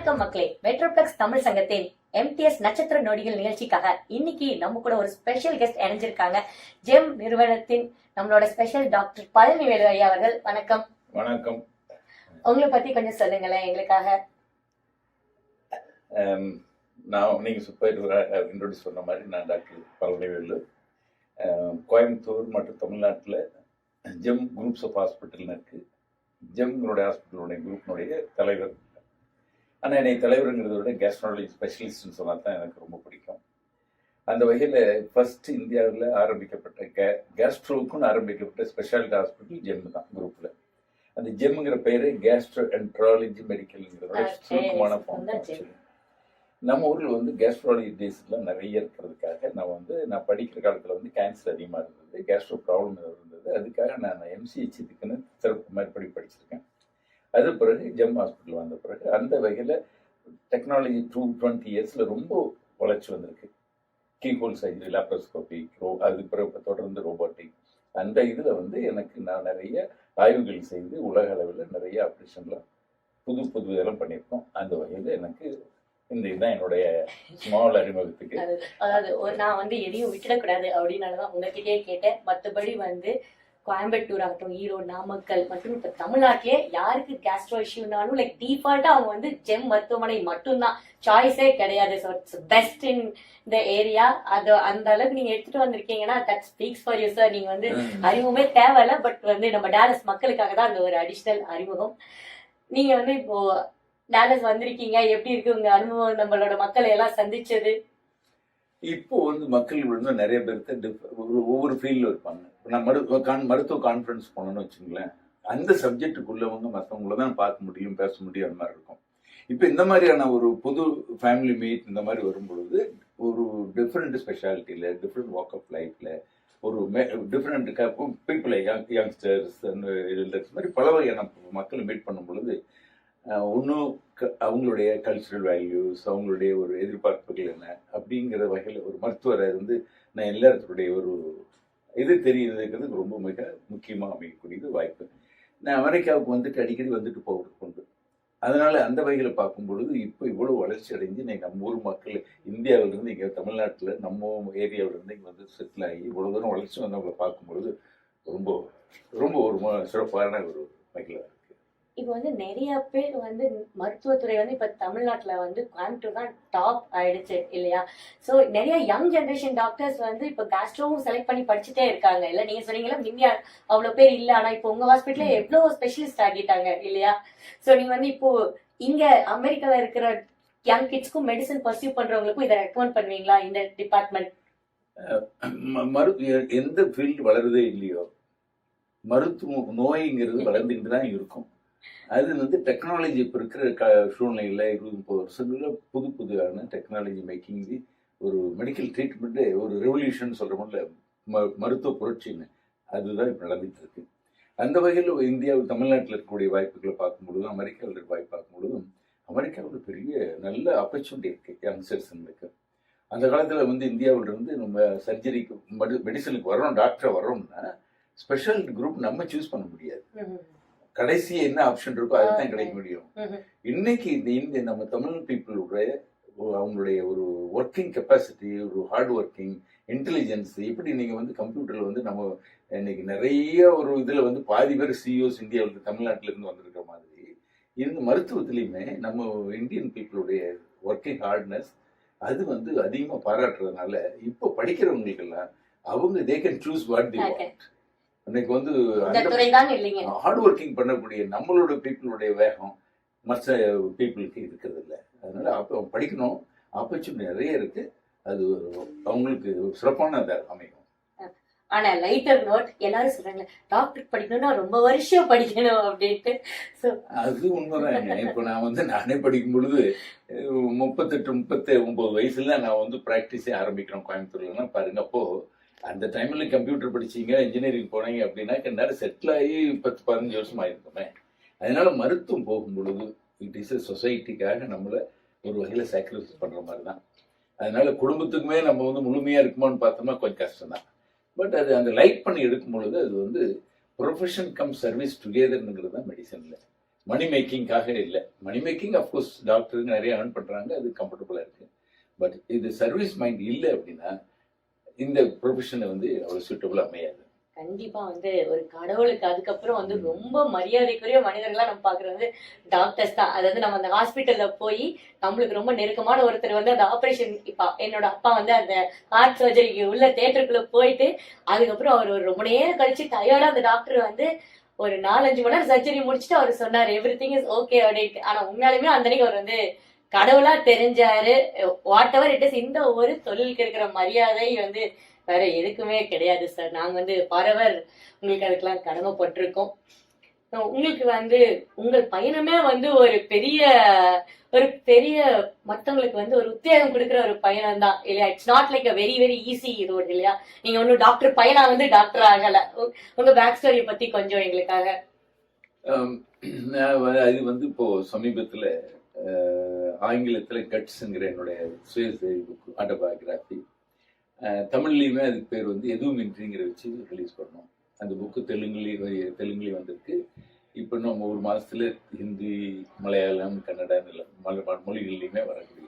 வணக்கம் மக்களே. மெட்ரோப்ளெக்ஸ் தமிழ் சங்கத்தின் எம்டிஎஸ் நட்சத்திர நொடிகள் நிகழ்ச்சிக்காக இன்னைக்கு நம்ம கூட ஒரு ஸ்பெஷல் கெஸ்ட் இணைஞ்சிருக்காங்க. ஜெம் நிறுவனத்தின் நம்மளோட ஸ்பெஷல் டாக்டர் பழனிவேலு ஐயா அவர்கள். வணக்கம். வணக்கம். உங்களை பத்தி கொஞ்சம் சொல்லுங்களேன் எங்களுக்காக. அம், நான் நீங்கள் சூப்பர் இன்ட்ரோடியூஸ் பண்ண மாதிரி நான் டாக்டர் பழனிவேலு அம், கோயம்புத்தூர் மற்றும் தமிழ்நாட்டில் ஜெம் குரூப்ஸ் ஆஃப் ஹாஸ்பிட்டல்னு இருக்குது ஜெம்னுடைய ஹாஸ்பிட்டலுடைய குரூப்னுடைய தலைவர் ஆனால் என்னை தலைவருங்கிறத விட கேஸ்ட்ராலஜி ஸ்பெஷலிஸ்ட்னு சொன்னால் தான் எனக்கு ரொம்ப பிடிக்கும். அந்த வகையில் ஃபர்ஸ்ட் இந்தியாவில் ஆரம்பிக்கப்பட்ட கே கேஸ்ட்ரோவுக்குன்னு ஆரம்பிக்கப்பட்ட ஸ்பெஷாலிட்டி ஹாஸ்பிட்டல் ஜெம் தான் குரூப்பில் அந்த ஜெம்ங்கிற பேரு கேஸ்ட்ரோ என்ட்ராலஜி மெடிக்கல்ங்கிறதோட சுருக்கமான ஃபார்ம். நம்ம ஊரில் வந்து கேஸ்ட்ராலஜி டேஸ்லாம் நிறைய இருக்கிறதுக்காக நான் வந்து நான் படிக்கிற காலத்தில் வந்து கேன்சர் அதிகமாக இருந்தது கேஸ்ட்ரோ ப்ராப்ளம் இருந்தது. அதுக்காக நான் எம்சிஹெச் இதுக்குன்னு சிறப்பு மேற்படி படிச்சிருக்கேன் அது பிறகு ஜெம் ஹாஸ்பிட்டல் வந்த பிறகு அந்த வகையில் டெக்னாலஜி டூ டுவெண்ட்டி இயர்ஸில் ரொம்ப வளர்ச்சி வந்திருக்கு. கீஹோல் சர்ஜரி லாப்ரோஸ்கோபி ரோ அது பிறகு தொடர்ந்து ரோபோட்டிக் அந்த இதில் வந்து எனக்கு நான் நிறைய ஆய்வுகள் செய்து உலக அளவில் நிறைய ஆப்ரேஷன்லாம் புது புது இதெல்லாம் பண்ணியிருக்கோம். அந்த வகையில் எனக்கு இந்த இதுதான் என்னுடைய ஸ்மால் அறிமுகத்துக்கு. அது அதாவது ஒரு நான் வந்து எதையும் விட்டுடக்கூடாது அப்படின்னாலதான் உங்ககிட்டயே கேட்டேன். மற்றபடி வந்து கோயம்புத்தூர் ஆகட்டும் ஈரோடு நாமக்கல் மற்றும் இப்ப தமிழ்நாட்டிலே யாருக்கு கேஸ்ட்ரோ இஷ்யூனாலும் லைக் டிஃபால்ட்டா அவங்க வந்து ஜெம் மருத்துவமனை மட்டும்தான். சாய்ஸே கிடையாது. So it's best in the area அது அந்த அளவுக்கு நீங்க எடுத்துட்டு வந்திருக்கீங்கன்னா that speaks for you sir நீங்க வந்து அறிமுகமே தேவையில்ல. பட் வந்து நம்ம டேலஸ் மக்களுக்காக தான் அந்த ஒரு அடிஷ்னல் அறிமுகம். நீங்க வந்து இப்போ டேலஸ் வந்திருக்கீங்க. எப்படி இருக்கு உங்க அனுபவம்? நம்மளோட மக்களை எல்லாம் சந்திச்சது. இப்போ வந்து மக்கள் வந்து நிறைய பேருக்கு ஒவ்வொரு ஃபீல்டில் இருப்பாங்க. நான் மருத்துவ கான் மருத்துவ கான்ஃபரன்ஸ் போனோன்னு வச்சுங்களேன் அந்த சப்ஜெக்டுக்குள்ளவங்க மற்றவங்கள தான் பார்க்க முடியும் பேச முடியும் அந்த மாதிரி இருக்கும். இப்போ இந்த மாதிரியான ஒரு புது ஃபேமிலி மீட் இந்த மாதிரி வரும்பொழுது ஒரு டிஃப்ரெண்ட் ஸ்பெஷாலிட்டியில் டிஃப்ரெண்ட் வாக் ஆஃப் லைஃப்பில் ஒரு மே டிஃப்ரெண்ட் பீப்புளை யங் யங்ஸ்டர்ஸ் எல்டர்ஸ் மாதிரி பல வகையான மக்களை மீட் பண்ணும் பொழுது ஒன்றும் அவங்களுடைய கல்ச்சுரல் வேல்யூஸ் அவங்களுடைய ஒரு எதிர்பார்ப்புகள் என்ன அப்படிங்கிற வகையில் ஒரு மருத்துவரை இருந்து நான் எல்லாத்துடைய ஒரு இது தெரியுதுங்கிறது ரொம்ப மிக முக்கியமாக அமையக்கூடியது வாய்ப்பு. நான் அமெரிக்காவுக்கு வந்துட்டு அடிக்கடி வந்துட்டு போகிறது கொண்டு அதனால அந்த வகையில் பார்க்கும் பொழுது இப்போ இவ்வளோ வளர்ச்சி அடைஞ்சு இன்னைக்கு நம்ம ஊர் மக்கள் இந்தியாவிலேருந்து இங்கே தமிழ்நாட்டில் நம்ம ஏரியாவிலேருந்து இங்கே வந்து செட்டில் ஆகி இவ்வளோ தூரம் வளர்ச்சி வந்தவங்களை பார்க்கும் பொழுது ரொம்ப ரொம்ப ஒரு ம- சிறப்பான ஒரு மகிழ்வாக இப்போ வந்து நிறைய பேர் வந்து மருத்துவத்துறை வந்து இப்ப தமிழ்நாட்டுல வந்து கோயம்புத்தூர் தான் டாப் ஆயிடுச்சு இல்லையா? சோ நிறைய யங் ஜெனரேஷன் டாக்டர்ஸ் வந்து இப்ப கேஸ்ட்ரோவும் செலக்ட் பண்ணி படிச்சுட்டே இருக்காங்க. இல்ல நீங்க சொன்னீங்களா இந்தியா அவ்வளவு பேர் இல்ல. ஆனா இப்போ உங்க ஹாஸ்பிட்டல்ல எவ்வளவு ஸ்பெஷலிஸ்ட் ஆகிட்டாங்க இல்லையா? சோ நீங்க வந்து இப்போ இங்க அமெரிக்கால இருக்கிற யங் கிட்ஸ்க்கும் மெடிசன் பர்சியூ பண்றவங்களுக்கும் இதை ரெக்கமெண்ட் பண்ணுவீங்களா இந்த டிபார்ட்மெண்ட் மரு எந்த ஃபீல்டு வளருதே இல்லையோ மருத்துவ நோய்ங்கிறது வளர்ந்துக்கிட்டு தான் இருக்கும். அது வந்து டெக்னாலஜி இப்போ இருக்கிற க சூழ்நிலையில் இருபது முப்பது வருஷங்களில் புது புதுவான டெக்னாலஜி மேக்கிங் தி ஒரு மெடிக்கல் ட்ரீட்மெண்ட்டு ஒரு ரெவல்யூஷன் சொல்கிறோம்ல ம மருத்துவ புரட்சின்னு அதுதான் இப்போ நடந்துட்டு இருக்கு. அந்த வகையில் இந்தியாவில் தமிழ்நாட்டில் இருக்கக்கூடிய வாய்ப்புகளை பார்க்கும் பொழுதும் அமெரிக்காவில் இருக்க வாய்ப்பு பார்க்கும்பொழுதும் அமெரிக்காவில் பெரிய நல்ல ஆப்பர்ச்சுனிட்டி இருக்குது யங்ஸ்டர்ஸுங்களுக்கு அந்த காலத்தில் வந்து இந்தியாவில் இருந்து நம்ம சர்ஜரிக்கு மெடி மெடிசனுக்கு வரோம் டாக்டரை வரோம்னா ஸ்பெஷல் குரூப் நம்ம சூஸ் பண்ண முடியாது. கடைசி என்ன ஆப்ஷன் இருக்கோ அதுதான். கிடைக்க முடியும். இன்னைக்கு இந்த இந்த நம்ம தமிழ் பீப்புளுடைய அவங்களுடைய ஒரு ஒர்க்கிங் கெப்பாசிட்டி ஒரு ஹார்ட் ஒர்க்கிங் இன்டெலிஜென்ஸ் எப்படி நீங்க வந்து கம்ப்யூட்டர்ல வந்து நம்ம இன்னைக்கு நிறைய ஒரு இதுல வந்து பாதி பேர் சிஇஓஸ் இந்தியாவில் தமிழ்நாட்டில இருந்து வந்திருக்கிற மாதிரி இந்த மருத்துவத்திலையுமே நம்ம இந்தியன் பீப்புளுடைய ஒர்க்கிங் ஹார்ட்னஸ் அது வந்து அதிகமா பாராட்டுறதுனால இப்போ படிக்கிறவங்களுக்கெல்லாம் அவங்க they can choose what the. Want இன்னைக்கு வந்து ஹார்ட் ஒர்க்கிங் பண்ணக்கூடிய நம்மளோட பீப்புளுடைய வேகம் மற்ற பீப்புளுக்கு இருக்கிறது இல்லை அதனால அப்போ படிக்கணும். ஆப்பர்ச்சுனிட்டி நிறைய இருக்கு. அது அவங்களுக்கு சிறப்பான அமையும். ஆனா லைட்டர் நோட் எல்லாரும் சொல்றாங்க டாக்டர் படிக்கணும்னா ரொம்ப வருஷம் படிக்கணும் அப்படின்ட்டு. அது உண்மைதாங்க இப்போ நான் வந்து நானே படிக்கும் பொழுது முப்பத்தெட்டு முப்பத்தி ஒன்பது வயசுல நான் வந்து ப்ராக்டிஸே ஆரம்பிக்கிறேன் கோயம்புத்தூர்லன்னா. பாருங்க அப்போ அந்த டைம்ல கம்ப்யூட்டர் படிச்சீங்க இன்ஜினியரிங் போனீங்க அப்படின்னா நேரம் செட்டில் ஆகி பத்து பதினஞ்சு வருஷம் ஆயிருக்குமே. அதனால மருத்துவம் போகும் பொழுது இட் இஸ் சொசைட்டிக்காக நம்மளை ஒரு வகையில் சாக்ரிஃபைஸ் பண்ணுற மாதிரி தான் அதனால குடும்பத்துக்குமே நம்ம வந்து முழுமையாக இருக்குமான்னு பார்த்தோம்னா கொஞ்சம் கஷ்டம் தான் பட் அது அந்த லைக் பண்ணி எடுக்கும் பொழுது அது வந்து ப்ரொஃபஷன் கம் சர்வீஸ் டுகெதர்ங்கிறது தான் மெடிசனில் மணி மேக்கிங்காக இல்லை. மணி மேக்கிங் அஃப்கோர்ஸ் டாக்டருங்க நிறைய ஏர்ன் பண்ணுறாங்க அது கம்ஃபர்டபுளாக இருக்குது பட் இது சர்வீஸ் மைண்ட் இல்லை அப்படின்னா இந்த ப்ரொஃபஷனை வந்து அவ்வளவு சூட்டபுள் அமையாது. கண்டிப்பா வந்து ஒரு கடவுளுக்கு அதுக்கப்புறம் வந்து ரொம்ப மரியாதைக்குரிய மனிதர்களா நம்ம பாக்குறது வந்து டாக்டர்ஸ் தான். அதாவது நம்ம அந்த ஹாஸ்பிட்டல்ல போய் நம்மளுக்கு ரொம்ப நெருக்கமான ஒருத்தர் வந்து அந்த ஆபரேஷன் இப்ப என்னோட அப்பா வந்து அந்த ஹார்ட் சர்ஜரிக்கு உள்ள தேட்டருக்குள்ள போயிட்டு அதுக்கப்புறம் அவர் ஒரு ரொம்ப நேரம் கழிச்சு டயர்டா அந்த டாக்டர் வந்து ஒரு நாலஞ்சு மணி நேரம் சர்ஜரி முடிச்சுட்டு அவர் சொன்னார் எவ்ரி திங் இஸ் ஓகே அப்படின்ட்டு ஆனா உண்மையாலுமே அந்த அன்னைக்கு அவர் வந்து கடவுளா தெரிஞ்சாரு. வாட் எவர் இட் இஸ் இந்த ஒரு தொழிலுக்கு இருக்கிற மரியாதை வந்து வேற எதுக்குமே கிடையாது சார் நாங்க வந்து பரவர் உங்களுக்கு அதுக்கெல்லாம் கடமைப்பட்டிருக்கோம். உங்களுக்கு வந்து உங்கள் பயணமே வந்து ஒரு பெரிய ஒரு பெரிய மத்தவங்களுக்கு வந்து ஒரு உத்வேகம் கொடுக்குற ஒரு பயணம் தான் இல்லையா? It's not like a very very easy road இல்லையா? நீங்க ஒன்றும் டாக்டர் பையனா வந்து டாக்டர் ஆகல. உங்க பேக் ஸ்டோரி பத்தி கொஞ்சம் எங்களுக்காக. Um, இது வந்து இப்போ சமீபத்தில் ஆங்கிலத்தில் கட்ஸுங்கிற என்னுடைய சுயசரி புக் ஆட்டோபயோகிராஃபி தமிழ்லையுமே அதுக்கு பேர் வந்து எதுவும் இன்றிங்கிற வச்சு ரிலீஸ் பண்ணோம். அந்த புக்கு தெலுங்குலேயும் தெலுங்குலேயும் வந்திருக்கு. இப்போ நம்ம ஒரு மாதத்துல ஹிந்தி மலையாளம் கன்னடம் இல்லை மல மொழிகள்லையுமே வரக்கூடிய.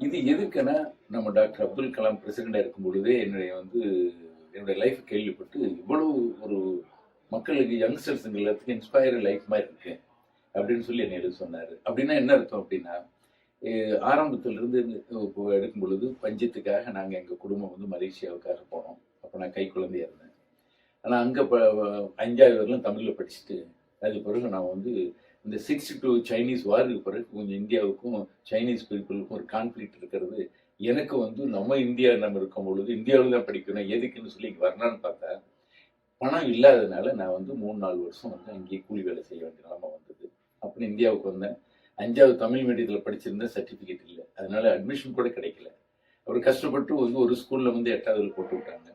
இது எதுக்குன்னா நம்ம டாக்டர் அப்துல் கலாம் பிரசிடெண்டாக இருக்கும் பொழுதே என்னுடைய வந்து என்னுடைய லைஃப் கேள்விப்பட்டு இவ்வளவு ஒரு மக்களுக்கு யங்ஸ்டர்ஸுங்க எல்லாத்துக்கும் இன்ஸ்பயர் லைஃப் மாதிரி இருக்குது அப்படின்னு சொல்லி என்னை எழுத சொன்னார். அப்படின்னா என்ன அர்த்தம் அப்படின்னா ஆரம்பத்திலிருந்து இருந்து இப்போ எடுக்கும் பொழுது பஞ்சத்துக்காக நாங்கள் எங்கள் குடும்பம் வந்து மலேசியாவுக்காக போனோம். அப்போ நான் கை குழந்தையாக இருந்தேன். ஆனால் அங்கே அஞ்சாவது வரலாம் தமிழில் படிச்சுட்டு அது பிறகு நான் வந்து இந்த சிக்ஸ்டி டூ சைனீஸ் வாருக்கு பிறகு கொஞ்சம் இந்தியாவுக்கும் சைனீஸ் பீப்புளுக்கும் ஒரு கான்ஃப்ளிக்ட் இருக்கிறது. எனக்கு வந்து நம்ம இந்தியா நம்ம இருக்கும் பொழுது இந்தியாவில் தான் படிக்கணும் எதுக்குன்னு சொல்லி இங்கே வரலான்னு பார்த்தா பணம் இல்லாததுனால நான் வந்து மூணு நாலு வருஷம் வந்து அங்கேயே கூலி வேலை செய்ய வேண்டிய நிலமை வந்தது. அப்புறம் இந்தியாவுக்கு வந்தேன். அஞ்சாவது தமிழ் மீடியத்தில் படிச்சிருந்தேன் சர்டிஃபிகேட் இல்லை. அதனால அட்மிஷன் கூட கிடைக்கல. அப்புறம் கஷ்டப்பட்டு வந்து ஒரு ஸ்கூலில் வந்து எட்டாவதுல போட்டு விட்டாங்க.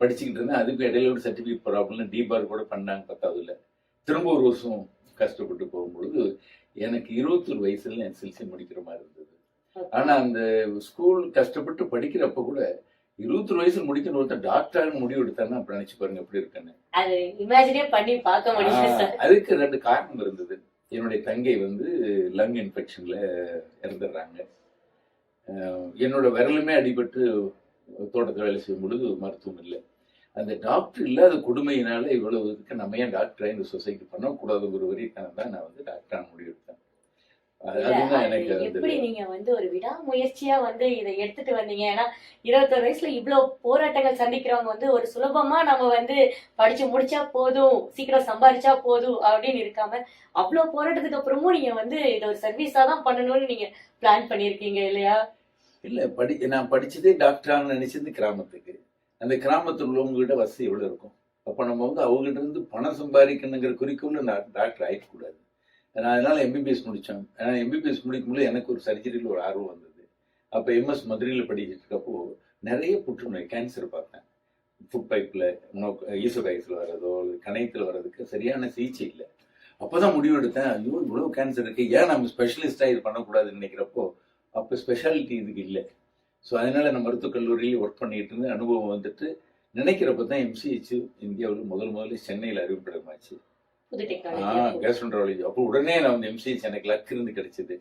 படிச்சுக்கிட்டு இருந்தேன். அதுக்கு இடையில ஒரு சர்டிஃபிகேட் ப்ராப்ளம் டிபார் கூட பண்ணாங்க பத்தாவதுல. திரும்ப ஒரு வருஷம் கஷ்டப்பட்டு போகும்பொழுது எனக்கு இருபத்தொரு வயசுல எஸ்எல்சி முடிக்கிற மாதிரி இருந்தது. ஆனா அந்த ஸ்கூல் கஷ்டப்பட்டு படிக்கிறப்ப கூட இருபத்தொரு வயசுல முடிக்கணும் ஒருத்தர் டாக்டர் முடிவு எடுத்தாருன்னா அப்ப நினைச்சு பாருங்க எப்படி இருக்குன்னு. அதுக்கு ரெண்டு காரணம் இருந்தது. என்னுடைய தங்கை வந்து லங் இன்ஃபெக்ஷனில் இறந்துடுறாங்க. என்னோடய என்னோட விரலுமே அடிபட்டு தோட்டத்தில் வேலை செய்யும் பொழுது மருத்துவம் இல்லை. அந்த டாக்டர் இல்லாத கொடுமையினால இவ்வளவு இருக்கு நம்ம ஏன் டாக்டரை இந்த சொசைட்டி பண்ணக்கூடாதுங்கிற வரைக்கும் தான் நான் வந்து டாக்டரான முடிவெடுத்தேன். எப்படி நீங்க வந்து ஒரு விடாமுயற்சியா வந்து இதை எடுத்துட்டு வந்தீங்க? ஏன்னா இருபத்தொரு வயசுல இவ்வளவு போராட்டங்கள் சந்திக்கிறவங்க வந்து ஒரு சுலபமா நம்ம வந்து படிச்சு முடிச்சா போதும் சீக்கிரம் சம்பாதிச்சா போதும் அப்படின்னு இருக்காம அவ்வளவு போராட்டத்துக்கு அப்புறமும் நீங்க வந்து இதை ஒரு சர்வீஸா தான் பண்ணணும்னு நீங்க பிளான் பண்ணிருக்கீங்க இல்லையா? இல்ல படி நான் படிச்சதே டாக்டரான்னு நினைச்சது கிராமத்துக்கு. அந்த கிராமத்தில் உள்ளவங்ககிட்ட வசதி எவ்வளவு இருக்கும்? அப்ப நம்ம வந்து அவங்ககிட்ட இருந்து பணம் சம்பாதிக்கணுங்கிற குறிக்கோள் நான் டாக்டர் ஆயிடக்கூடாது. நான் அதனால் எம்பிபிஎஸ் முடித்தேன் ஏன்னா எம்பிபிஎஸ் முடிக்கும்போது எனக்கு ஒரு சர்ஜரியில் ஒரு ஆர்வம் வந்தது. அப்போ எம்எஸ் மதுரையில் படிச்சுட்டு இருக்கப்போ நிறைய புற்றுநோய் கேன்சர் பார்த்தேன். ஃபுட் பைப்பில் ஈசோகைஸில் வர்றதோ கணையத்தில் வர்றதுக்கு சரியான சிகிச்சை இல்லை. அப்போ தான் முடிவு எடுத்தேன் ஐயோ இவ்வளோ கேன்சர் இருக்குது ஏன் நம்ம ஸ்பெஷலிஸ்ட்டாக இது பண்ணக்கூடாதுன்னு நினைக்கிறப்போ அப்போ ஸ்பெஷாலிட்டி இதுக்கு இல்லை. ஸோ அதனால் நான் மருத்துவக் கல்லூரியில் ஒர்க் பண்ணிட்டு இருந்து அனுபவம் வந்துட்டு நினைக்கிறப்ப தான் எம்சிஹெச் இந்தியாவில் முதல் முதல்ல சென்னையில் அறிமுகமாச்சு கேஸ்ட்ரோன்ட்ராலஜி அப்போ உடனே நான் வந்து எம்சிஹெச் எனக்கு லக் இருந்து கிடைச்சது.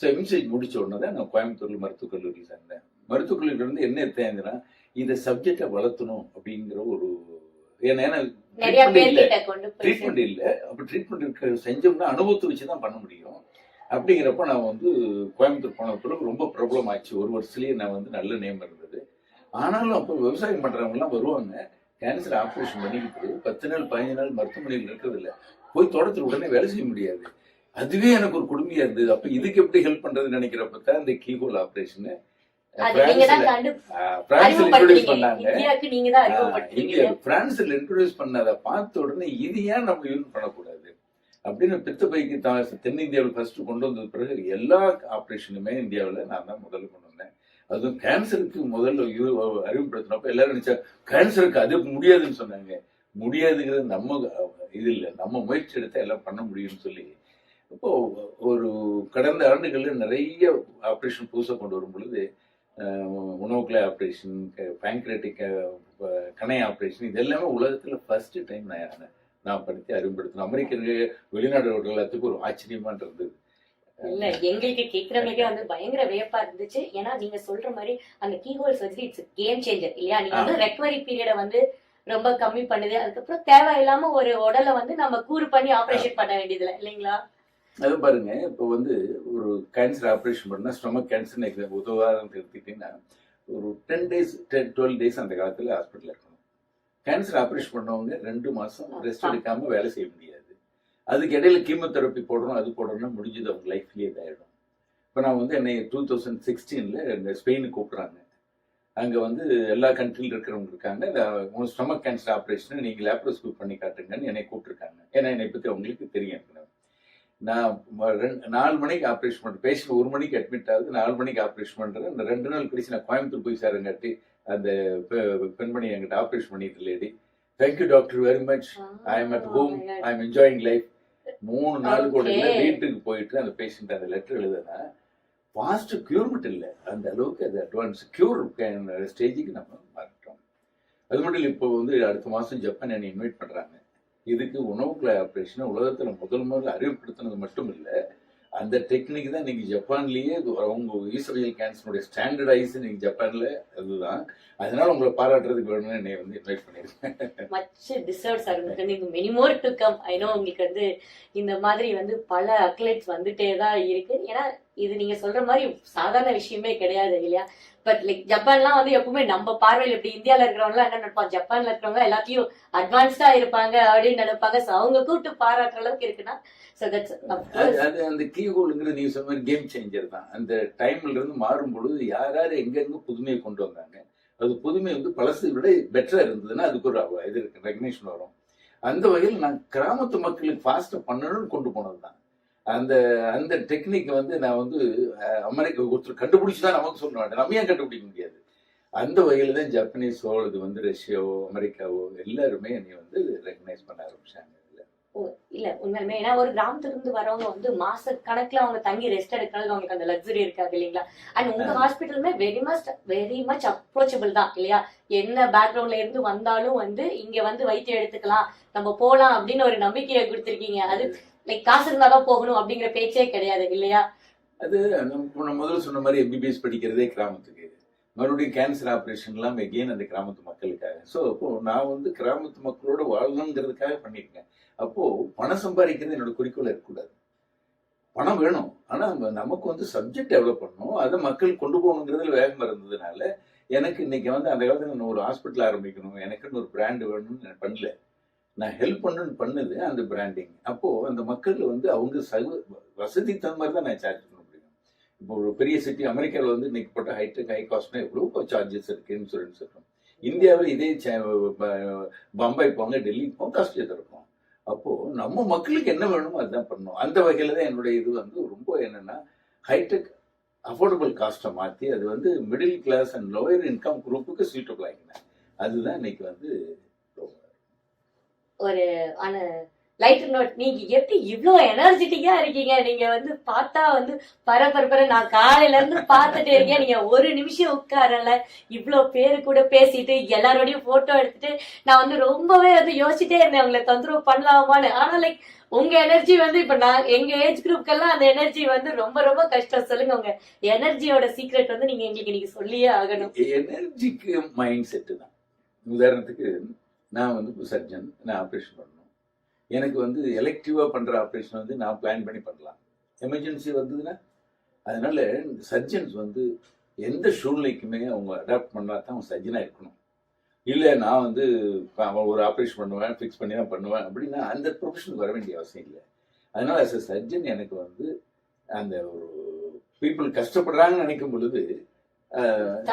ஸோ எம்சிஹெச் முடிச்ச உடனே தான் நான் கோயம்புத்தூர்ல மருத்துவக் கல்லூரியில் சேர்ந்தேன். மருத்துவக் கல்லூரியில இருந்து என்ன எடுத்தேன்னா இந்த சப்ஜெக்டை வளர்த்தணும் அப்படிங்கிற ஒரு ஏன்னா ஏன்னா ட்ரீட்மெண்ட் இல்லை. அப்போ ட்ரீட்மெண்ட் இருக்க செஞ்சோம்னா அனுபவத்தை வச்சு தான் பண்ண முடியும். அப்படிங்கிறப்ப நான் வந்து கோயம்புத்தூர் போன பிறகு ரொம்ப ப்ராப்ளம் ஆச்சு ஒரு வருஷத்துலேயே நான் வந்து நல்ல நேம் இருந்தது. ஆனாலும் அப்போ விவசாயம் பண்ணுறவங்கலாம் வருவாங்க. கேன்சர் ஆப்ரேஷன் பண்ணிக்கிட்டு பத்து நாள் பதினஞ்சு நாள் மருத்துவமனையில் இருக்கிறது இல்ல போய் தோட்டத்தில் உடனே வேலை செய்ய முடியாது. அதுவே எனக்கு ஒரு கொடுமையா இருந்தது. அப்ப இதுக்கு எப்படி ஹெல்ப் பண்றதுன்னு நினைக்கிறப்ப தான் இந்த கீஹோல் ஆப்ரேஷன் பிரான்ஸ்ல இன்ட்ரோடியூஸ் பண்ணதை பார்த்த உடனே இது ஏன் நம்ம யூஸ் பண்ணக்கூடாது? அப்படின்னு பித்தப்பைக்கு தான் தென்னிந்தியாவில் ஃபர்ஸ்ட் கொண்டு வந்தது பிறகு எல்லா ஆப்ரேஷனுமே இந்தியாவில் நான் தான் முதல்ல கொண்டு வந்தேன். அதுவும் கேன்சருக்கு முதல்ல அறிவுப்படுத்தினப்ப எல்லாரும் நினைச்சா கேன்சருக்கு அது முடியாதுன்னு சொன்னாங்க. முடியாதுங்கிறது நம்ம இது இல்லை. நம்ம முயற்சி எடுத்தா எல்லாம் பண்ண முடியும்னு சொல்லி. இப்போ ஒரு கடந்த ஆண்டுகளில் நிறைய ஆப்ரேஷன் புதுசாக கொண்டு வரும் பொழுது அஹ், உணவுக்குள்ள ஆப்ரேஷன் பேங்க்ரேட்டிக் கணை ஆப்ரேஷன் இது எல்லாமே உலகத்தில் ஃபர்ஸ்ட் டைம் நான் நான் படுத்தி அறிமுகப்படுத்தணும் அமெரிக்கர்கள் வெளிநாடு எல்லாத்துக்கும் ஒரு ஆச்சரியமா இருந்தது. இல்ல எங்களுக்கு கேக்குறவங்களுக்கே வந்து பயங்கர வியப்பா இருந்துச்சு. ஏன்னா நீங்க சொல்ற மாதிரி அந்த keyhole surgery it's game changer இல்லையா? நீங்க வந்து ரெக்கவரி பீரியட வந்து ரொம்ப கம்மி பண்ணுது. அதுக்கப்புறம் தேவையில்லாம ஒரு உடலை வந்து நம்ம கூறு பண்ணி ஆபரேஷன் பண்ண வேண்டியதுல இல்லைங்களா? அது பாருங்க இப்போ வந்து ஒரு கேன்சர் ஆப்ரேஷன் பண்ணா ஸ்டொமக் கேன்சர் உதவாதம் எடுத்துக்கிட்டீங்கன்னா ஒரு ten days ten twelve days அந்த காலத்துல ஹாஸ்பிட்டல் இருக்கணும். கேன்சர் ஆப்ரேஷன் பண்ணவங்க ரெண்டு மாசம் ரெஸ்ட் எடுக்காம வேலை செய்ய முடியாது. அதுக்கு இடையில கீமோதெரப்பி போடணும் அது போடணும்னா முடிஞ்சது அவங்க லைஃப்லயே இதாயிடும். இப்போ நான் வந்து என்னை டூ தௌசண்ட் சிக்ஸ்டீனில் இந்த ஸ்பெயினுக்கு கூப்பிட்றாங்க. அங்கே வந்து எல்லா கண்ட்ரியில் இருக்கிறவங்க இருக்காங்க. உங்கள் ஸ்டொமக் கேன்சர் ஆப்ரேஷனை நீங்கள் லேப்ரோஸ்கோப் பண்ணி காட்டுங்கன்னு என்னை கூப்பிட்டுருக்காங்க. ஏன்னா என்னை பற்றி அவங்களுக்கு தெரியும். நான் ரெண்டு நாலு மணிக்கு ஆப்ரேஷன் பண்ணுறேன் பேஷண்ட் ஒரு மணிக்கு அட்மிட் ஆகுது நாலு மணிக்கு ஆப்ரேஷன் பண்ணுறேன் அந்த ரெண்டு நாள் கழிச்சு நான் கோயம்புத்தூர் போய் சேரங்காட்டி அந்த பெண்மணி என்கிட்ட ஆப்ரேஷன் பண்ணிட்டு lady thank you doctor very much I am at home I am enjoying life மூணு நாள் கூட. வீட்டுக்கு போயிட்டு அந்த பேஷண்ட் அந்த லெட்டர் எழுதுனா ஃபாஸ்ட் கியூர்மெண்ட் இல்லை. அந்த அளவுக்கு அது அட்வான்ஸ் கியூர் ஸ்டேஜுக்கு நம்ம மாறிட்டோம். அது மட்டும் இல்லை இப்போ வந்து அடுத்த மாதம் ஜப்பான் என்னை இன்வைட் பண்ணுறாங்க இதுக்கு உணவு ஆப்ரேஷனை உலகத்தில் முதல் முதல்ல அறிமுகப்படுத்தினது மட்டும் இல்லை. அந்த டெக்னிக் தான் நீங்கள் ஜப்பான்லயே இது அவங்க ஈஸ்வரியல் கேன்சருடைய ஸ்டாண்டர்டைஸ் நீங்கள் ஜப்பான்ல அதுதான். அதனால உங்களை பாராட்டுறதுக்கு வேணும்னு என்னை வந்து இன்வைட் பண்ணியிருக்கேன். மச் டிசர்வ் சார் உங்களுக்கு நீங்க many more to come I know உங்களுக்கு வந்து இந்த மாதிரி வந்து பல அக்லேட்ஸ் வந்துட்டே தான் இருக்கு. ஏன்னா இது நீங்க சொல்ற மாதிரி சாதாரண விஷயமே கிடையாது இல்லையா? பட் லைக் ஜப்பான்லாம் வந்து எப்பவுமே நம்ம பார்வையில் இப்படி இந்தியாவில் இருக்கிறவங்க என்ன நினைப்பாங்க? ஜப்பான்ல இருக்கிறவங்க எல்லாத்தையும் அட்வான்ஸ்டா இருப்பாங்க அப்படின்னு நினைப்பாங்க. So அவங்க கூப்பிட்டு பாராட்டுற அளவுக்கு இருக்குன்னா uh, அது அந்த கீ நீங்க சொன்ன மாதிரி கேம் சேஞ்சர் தான். அந்த டைம்ல இருந்து மாறும் பொழுது யார் யார் எங்கெங்க புதுமையை கொண்டு வந்தாங்க? அது புதுமை வந்து பழசு விட பெட்டரா இருந்ததுன்னா அதுக்கு ஒரு இது இருக்கு ரெகனேஷன் வரும். அந்த வகையில் நான் கிராமத்து மக்களுக்கு ஃபாஸ்ட்டாக பண்ணணும்னு கொண்டு போனது தான் அந்த அந்த டெக்னிக் வந்து நான் வந்து அமெரிக்கா ஒருத்தர் கண்டுபிடிச்சு தான் நமக்கு சொல்ல மாட்டேன் நம்ம ஏன் கண்டுபிடிக்க முடியாது? அந்த வகையில தான் ஜப்பனீஸோ இது வந்து ரஷ்யாவோ அமெரிக்காவோ எல்லாருமே என்னை வந்து ரெகனைஸ் பண்ண ஆரம்பிச்சாங்க. இல்ல உண்மையுமே ஏன்னா ஒரு கிராமத்துல இருந்து வரவங்க வந்து மாச கணக்குல அவங்க தங்கி ரெஸ்ட் எடுக்கிறது அவங்களுக்கு அந்த லக்ஸரி இருக்காது இல்லைங்களா? அண்ட் உங்க ஹாஸ்பிட்டலுமே very much very much approachable தான் இல்லையா? என்ன பேக்ரவுண்ட்ல இருந்து வந்தாலும் வந்து இங்க வந்து வைத்தியம் எடுத்துக்கலாம் நம்ம போலாம் அப்படின்னு ஒரு நம்பிக்கையை கொடுத்திருக்கீங்க. அது லைக் காசு இருந்தாதான் போகணும் அப்படிங்கிற பேச்சே கிடையாது இல்லையா? அது நம்ம முதல்ல சொன்ன மாதிரி எம்பிபிஎஸ் படிக்கிறதே கிராமத்துக்கு. மறுபடியும் கேன்சர் ஆப்ரேஷன்லாம் எகெயின் அந்த கிராமத்து மக்களுக்காக. ஸோ அப்போ நான் வந்து கிராமத்து மக்களோட வாழணுங்கிறதுக்காக பண்ணியிருக்கேன். அப்போ பணம் சம்பாதிக்கிறது என்னோட குறிக்கோள் இருக்கக்கூடாது. பணம் வேணும். ஆனால் நம்ம- நமக்கு வந்து சப்ஜெக்ட் டெவலப் பண்ணணும். அதை மக்கள் கொண்டு போகணுங்கிறதுல வேகம் இருந்ததுனால எனக்கு இன்னைக்கு வந்து அந்த காலத்தில் நான் ஒரு ஹாஸ்பிட்டல் ஆரம்பிக்கணும். எனக்குன்னு ஒரு பிராண்டு வேணும்னு நான் பண்ணல. நான் ஹெல்ப் பண்ணுன்னு பண்ணுது அந்த பிராண்டிங் அப்போது அந்த மக்கள் வந்து அவங்க சகு வசதி தகுந்த மாதிரி தான் நான் சார்ஜ் பண்ண முடியும். இப்போ ஒரு பெரிய சிட்டி அமெரிக்காவில் வந்து இன்னைக்கு போட்ட ஹைடெக் ஹை காஸ்ட்னா எவ்வளோ சார்ஜஸ் இருக்குது இன்சூரன்ஸ் இருக்கும் இந்தியாவில் இதே ப- பம்பாய் போங்க டெல்லி போக காஸ்ட்லியாக தான் இருக்கும். அப்போது நம்ம மக்களுக்கு என்ன வேணுமோ அதுதான் பண்ணணும். அந்த வகையில் தான் என்னுடைய இது வந்து ரொம்ப என்னென்னா ஹைடெக் அஃபோர்டபுள் காஸ்ட்டை மாற்றி அது வந்து middle class and lower income குரூப்புக்கு சூட்டபிள் ஆகினேன் அதுதான் இன்னைக்கு வந்து ஒரு ஆன லைட் நோட் நீங்க எப்படி இவ்வளோ எனர்ஜெட்டிக்கா இருக்கீங்க? நீங்க வந்து பார்த்தா வந்து பரபரப்பர நான் காலையில இருந்து பார்த்துட்டே இருக்கேன். நீங்க ஒரு நிமிஷம் உட்காரல. இவ்வளோ பேரு கூட பேசிட்டு எல்லாரோடையும் போட்டோ எடுத்துட்டு நான் வந்து ரொம்பவே வந்து யோசிச்சுட்டே இருந்தேன். உங்களை தொந்தரவு பண்ணலாமான்னு. ஆனா லைக் உங்க எனர்ஜி வந்து இப்ப நான் எங்க ஏஜ் குரூப்க்கெல்லாம் அந்த எனர்ஜி வந்து ரொம்ப ரொம்ப கஷ்டம். சொல்லுங்க உங்க எனர்ஜியோட சீக்ரெட் வந்து நீங்க எங்களுக்கு நீங்க சொல்லியே ஆகணும். எனர்ஜிக்கு மைண்ட் செட்டு தான். உதாரணத்துக்கு நான் வந்து சர்ஜன் நான் ஆப்ரேஷன் பண்ணணும். எனக்கு வந்து எலெக்டிவாக பண்ணுற ஆப்ரேஷன் வந்து நான் பிளான் பண்ணி பண்ணலாம். எமர்ஜென்சி வந்ததுன்னா அதனால சர்ஜன்ஸ் வந்து எந்த சூழ்நிலைக்குமே அவங்க அடாப்ட் பண்ணா தான் அவங்க சர்ஜனாக இருக்கணும். இல்லை நான் வந்து அவன் ஒரு ஆப்ரேஷன் பண்ணுவேன் ஃபிக்ஸ் பண்ணி தான் பண்ணுவேன் அப்படின்னா அந்த ப்ரொஃபஷனுக்கு வர வேண்டிய அவசியம் இல்லை. அதனால as a சர்ஜன் எனக்கு வந்து அந்த ஒரு பீப்புள் கஷ்டப்படுறாங்கன்னு நினைக்கும் பொழுது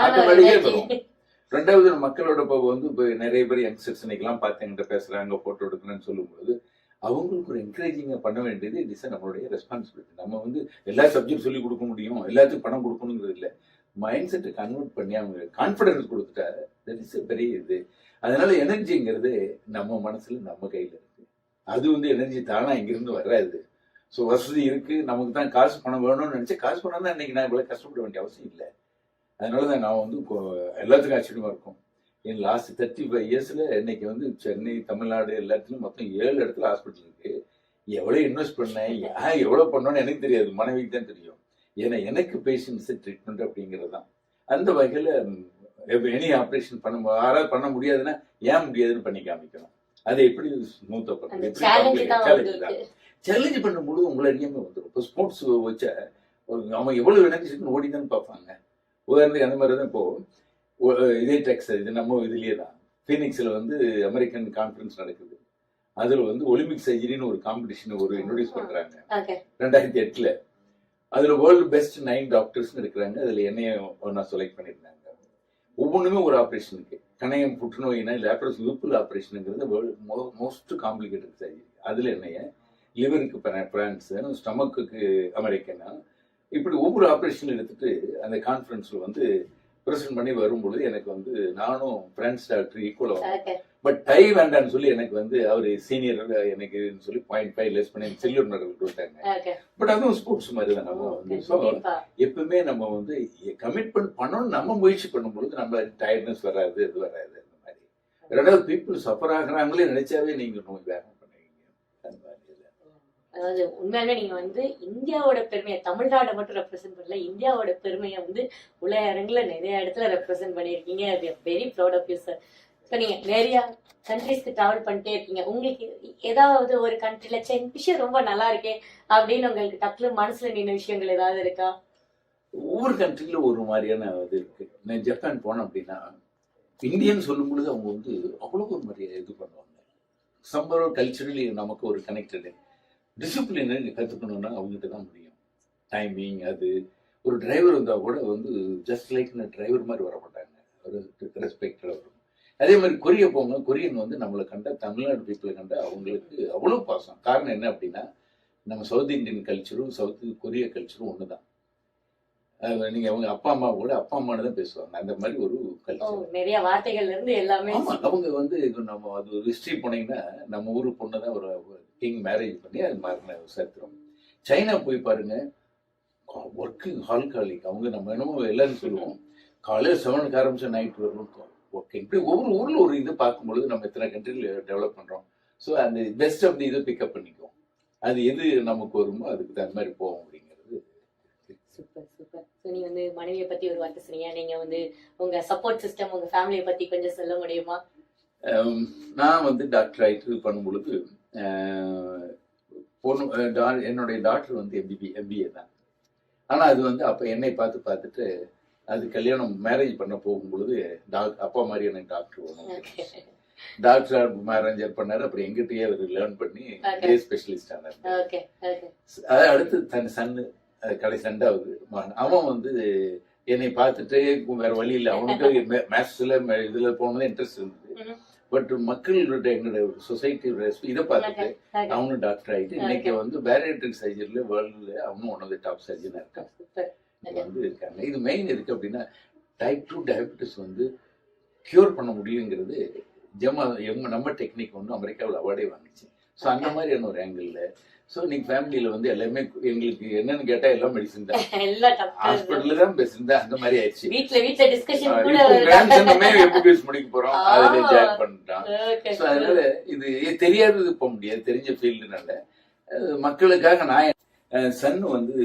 ஆட்டோமேட்டிக்காக வரும். ரெண்டாவது மக்களோட இப்போ வந்து இப்போ நிறைய பேர் யங்ஸ்டர்ஸ் இன்னைக்கெல்லாம் பார்த்து என்கிட்ட பேசுகிறாங்க ஃபோட்டோ எடுக்கணும்னு சொல்லும்போது அவங்களுக்கு ஒரு என்கரேஜிங்காக பண்ண வேண்டியது இட் இஸ் நம்மளுடைய ரெஸ்பான்சிபிலிட்டி நம்ம வந்து எல்லா சப்ஜெக்ட் சொல்லி கொடுக்க முடியும் எல்லாத்துக்கும் பணம் கொடுக்கணுங்கிறது இல்லை. மைண்ட் செட்டை கன்வெர்ட் பண்ணி அவங்க கான்ஃபிடன்ஸ் கொடுத்துட்டா தட் இஸ் பெரிய இது. அதனால எனர்ஜிங்கிறது நம்ம மனசுல நம்ம கையில் இருக்கு. அது வந்து எனர்ஜி தானா இங்கிருந்து வராது. ஸோ வசதி இருக்கு நமக்கு தான் காசு பணம் வேணும்னு நினைச்சா காசு பணம் தான் இன்னைக்கு நான் இவ்வளோ கஷ்டப்பட வேண்டிய அவசியம் இல்லை. அதனால தான் நான் வந்து கொ- எல்லாத்துக்கும் ஆச்சரியமா இருக்கும். என் லாஸ்ட் தேர்ட்டி ஃபைவ் இயர்ஸ்ல இன்னைக்கு வந்து சென்னை தமிழ்நாடு எல்லாத்துலயும் மொத்தம் ஏழு இடத்துல ஹாஸ்பிட்டல் இருக்கு. எவ்வளவு இன்வெஸ்ட் பண்ணேன்? யா- எவ்வளவு பண்ணோன்னு எனக்கு தெரியாது. மனைவிக்கு தான் தெரியும். ஏன்னா எனக்கு பேஷண்ட்ஸ் ட்ரீட்மெண்ட் அப்படிங்கிறது தான் அந்த வகையில எனி ஆப்ரேஷன் பண்ண யாராவது பண்ண முடியாதுன்னா ஏன் முடியாதுன்னு பண்ணி காமிக்கணும். அதை எப்படி ஸ்மூத்தா அந்த பண்ணுறது சேலஞ்சு தான் சேலஞ்சு பண்ணும்போது உங்களை அறியாம வந்துடும் இப்போ ஸ்போர்ட்ஸ் வச்ச அவன் எவ்வளவு எனர்ஜி ஓடி தான் பார்ப்பாங்க. உதாரணத்துக்கு அந்த மாதிரி தான் இப்போ இதே டெக்ஸ் இது நம்ம இதுலயே தான். ஃபீனிக்ஸ்ல வந்து அமெரிக்கன் கான்ஃபரன்ஸ் நடக்குது. அதுல வந்து ஒலிம்பிக் சர்ஜரின்னு ஒரு காம்படிஷன் ஒரு இன்ட்ரோடியூஸ் பண்றாங்க. ஓகே ரெண்டாயிரத்தி எட்டுல. அதுல வேர்ல்டு பெஸ்ட் நைன் டாக்டர்ஸ் இருக்கிறாங்க. அதுல என்னைய நான் செலக்ட் பண்ணியிருந்தாங்க. ஒவ்வொன்றுமே ஒரு ஆப்ரேஷனுக்கு கணையம் புற்றுநோயினா லேப்ரோஸ் விப்புல் ஆப்ரேஷனுங்கிறது மோஸ்ட் காம்ப்ளிகேட்டட் சர்ஜரி அதுல என்னைய லிவருக்கு பிரான்ஸ் ஸ்டமக்குக்கு அமெரிக்கனா இப்படி ஒவ்வொரு ஆப்ரேஷன் எடுத்துட்டு அந்த கான்ஃபரன்ஸ்ல வந்து ப்ரெசென்ட் பண்ணி வரும்பொழுது எனக்கு வந்து நானும் பிரான்ஸ் டாக்டர் ஈக்குவலாக பட் டை வேண்டாம்னு சொல்லி எனக்கு வந்து அவர் சீனியர் எனக்கு சொல்லி பாயிண்ட் ஃபைவ் லெஸ் பண்ணி சில்வர் மெடல் கொடுத்தாங்க. பட் அதுவும் ஸ்போர்ட்ஸ் மாதிரி தான் நம்ம வந்து. ஸோ எப்பவுமே நம்ம வந்து கமிட்மெண்ட் பண்ணணும் நம்ம முயற்சி பண்ணும்பொழுது நம்ம டயர்ட்னஸ் வராது இது வராது அந்த மாதிரி. ரெண்டாவது பீப்புள் சஃபர் ஆகுறாங்களே நினைச்சாவே நீங்க நோய் வேகம் பண்ணுவீங்க அந்த மாதிரி இது. அதாவது உண்மையாலுமே நீங்க வந்து இந்தியாவோட பெருமையை தமிழ்நாடை மட்டும் ரெப்ரசென்ட் பண்ணல இந்தியாவோட பெருமையை வந்து உலக அரங்குல நிறைய இடத்துல ரெப்ரசென்ட் பண்ணியிருக்கீங்க. அது very proud of you sir இப்போ நீங்க நிறைய கண்ட்ரீஸ்க்கு டிராவல் பண்ணிட்டே இருக்கீங்க. உங்களுக்கு ஏதாவது ஒரு கண்ட்ரில சே விஷயம் ரொம்ப நல்லா இருக்கே அப்படின்னு உங்களுக்கு டக்குனு மனசுல நின்ன விஷயங்கள் ஏதாவது இருக்கா? ஒவ்வொரு கண்ட்ரில ஒரு மாதிரியான இது இருக்கு. நான் ஜப்பான் போனேன் அப்படின்னா இந்தியன் சொல்லும் பொழுது அவங்க வந்து அவ்வளோ ஒரு மாதிரி இது பண்ணுவாங்க. சம்பவ கல்ச்சரலி நமக்கு ஒரு கனெக்டடு டிசிப்ளினை டிசிப்ளின் கற்றுக்கணுன்னா அவங்ககிட்ட தான் முடியும். டைமிங் அது. ஒரு டிரைவர் வந்தால் கூட வந்து ஜஸ்ட் லைக் டிரைவர் மாதிரி வர மாட்டாங்க. ஒரு ரெஸ்பெக்டில் வரும். அதே மாதிரி கொரிய போங்க கொரியன் வந்து நம்மளை கண்ட தமிழ்நாடு பீப்புளை கண்ட அவங்களுக்கு அவ்வளோ பாசம். காரணம் என்ன அப்படின்னா நம்ம சவுத் இந்தியன் கல்ச்சரும் சவுத் கொரிய கல்ச்சரும் ஒன்று தான் நீங்க அவங்க அப்பா அம்மா கூட அப்பா அம்மானு தான் பேசுவாங்க. அந்த மாதிரி ஒரு கல்ச்சர் நிறைய வார்த்தைகள்ல இருந்து எல்லாமே அவங்க வந்து நம்ம அது ஒரு ஹிஸ்டரி போனீங்கன்னா நம்ம ஊரு பொண்ணு தான் ஒரு கிங் மேரேஜ் பண்ணி அது மாறின சரித்திரம். சைனா போய் பாருங்க. ஒர்க்கு ஹால்காலிக் அவங்க நம்ம என்னமோ எல்லாரும் சொல்லுவோம். காலையில் செவனுக்கு ஆரம்பிச்ச நைட் வரும். ஓகே இப்படி ஒவ்வொரு ஊர்ல ஒரு இது பார்க்கும்பொழுது நம்ம இத்தனை கண்ட்ரியில் டெவலப் பண்றோம். ஸோ அந்த பெஸ்ட் ஆஃப் தி இதை பிக்கப் பண்ணிக்குவோம். அது எது நமக்கு வருமோ அதுக்கு தகுந்த மாதிரி போவோம் அப்படிங்கிறது சூப்பர் சூப்பர் ஸோ நீங்க வந்து மனைவியை பத்தி ஒரு வார்த்தை சொன்னீங்க. நீங்க வந்து உங்க சப்போர்ட் சிஸ்டம் உங்க ஃபேமிலியை பத்தி கொஞ்சம் சொல்ல முடியுமா? ஹம், நான் வந்து டாக்டர் ஆகிட்டு இது பண்ணும் பொழுது அஹ், பொண்ணு என்னுடைய டாக்டர் வந்து எம்பிபி எம்பிஏ தான். ஆனால் அது வந்து அப்போ என்னை பார்த்து பார்த்துட்டு அது கல்யாணம் மேரேஜ் பண்ண போகும் பொழுது டாக் அப்பா மாதிரி எனக்கு டாக்டர் வேணும் டாக்டர் மேரேஜர் பண்ணாரு. அப்புறம் எங்கிட்டயே அவர் லேர்ன் பண்ணி ஸ்பெஷலிஸ்ட் ஆனார். அது அடுத்து தன் சன்னு கடை சண்டாவது அவன் வந்து என்னை பார்த்துட்டு வேற வழி இல்லை. அவனுக்கு மேத்ஸ்ல இதுல போனது இன்ட்ரெஸ்ட் இருந்தது. பட் மக்களோட எங்களோட சொசைட்டியோட இதை பார்த்துட்டு அவனும் டாக்டர் ஆயிட்டு இன்னைக்கு வந்து பேரியட்ரிக் சர்ஜரியில வேர்ல்டுல அவனும் ஒன் ஆஃப் த டாப் சர்ஜனா இருக்கான். இது வந்து இருக்காங்க. இது மெயின் இருக்கு அப்படின்னா டைப் டூ டயபெட்டிஸ் வந்து கியூர் பண்ண முடியுங்கிறது ஜெமா எங்க நம்ம டெக்னிக் வந்து அமெரிக்காவில் அவார்டே வாங்குச்சு. ஸோ அந்த மாதிரியான ஒரு ஆங்கிள் ஸோ இன்னைக்கு ஃபேமிலியில வந்து எல்லாமே எங்களுக்கு என்னன்னு கேட்டா எல்லாம் மெடிசன் தான். ஹாஸ்பிட்டல்ல தான் பெஸ்ட் தான். அந்த மாதிரி ஆயிடுச்சு. வீட்ல வீட்ல டிஸ்கஷன் கூட கிராண்ட்சனுமே எம்பிபிஎஸ் முடிக்க போறோம். அதுல. ஜாயின் பண்ணிட்டான் ஸோ அதனால இது தெரியாதது போக முடியாது. தெரிஞ்ச ஃபீல்டுனால மக்களுக்காக நான் சன் வந்து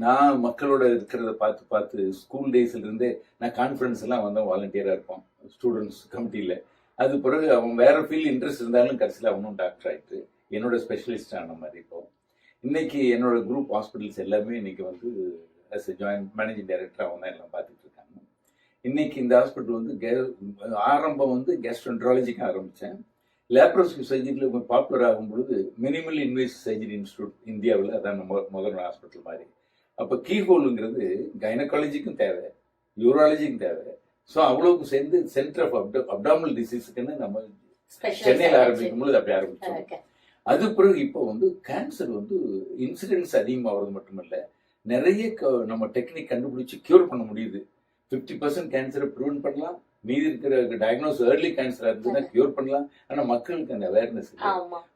நான் மக்களோட இருக்கிறத பார்த்து பார்த்து ஸ்கூல் டேஸ்ல இருந்தே நான் கான்ஃபரன்ஸ் எல்லாம் வந்து வாலண்டியரா இருப்போம். ஸ்டூடெண்ட்ஸ் கமிட்டியில அது பிறகு அவன் வேற ஃபீல்டு இன்ட்ரெஸ்ட் இருந்தாலும் கடைசியில் அவனும் டாக்டர் ஆகிட்டு என்னோட ஸ்பெஷலிஸ்ட் ஆன மாதிரி இப்போ இன்னைக்கு என்னோட குரூப் ஹாஸ்பிட்டல்ஸ் எல்லாமே இன்னைக்கு வந்து as a joint managing director அவங்க தான் எல்லாம் பார்த்துட்டு இருக்காங்க. இன்னைக்கு இந்த ஹாஸ்பிட்டல் வந்து கே- ஆரம்பம் வந்து கேஸ்ட்ரோன்ட்ராலஜிக்கு ஆரம்பித்தேன் லேப்ரோஸ்கி சர்ஜரியில் கொஞ்சம் பாப்புலர் ஆகும்பொழுது மினிமல் இன்வெஸ்ட் சர்ஜரி இன்ஸ்டியூட் இந்தியாவில் அதான் முதல் ஹாஸ்பிட்டல் மாதிரி. அப்போ கீஹோலுங்கிறது கைனகாலஜிக்கும் தேவை யூராலஜிக்கும் தேவை. ஸோ அவ்வளவுக்கும் சேர்ந்து சென்டர் ஆஃப் அப்ட அப்டாமல் டிசீஸுக்குன்னு நம்ம சென்னையில் ஆரம்பிக்கும் பொழுது அப்படி ஆரம்பிச்சோம். அது பிறகு இப்போ வந்து கேன்சர் வந்து இன்சிடென்ட்ஸ் அதிகமாகிறது மட்டுமல்ல நிறைய நம்ம டெக்னிக் கண்டுபிடிச்சு கியூர் பண்ண முடியுது. ஃபிஃப்டி பர்சன்ட் கேன்சரை ப்ரிவென்ட் பண்ணலாம். மீதி இருக்கிற டயக்னோஸ் ஏர்லி கேன்சர் இருந்ததுன்னா கியூர் பண்ணலாம். ஆனால் மக்களுக்கு அந்த அவேர்னஸ் இல்லை.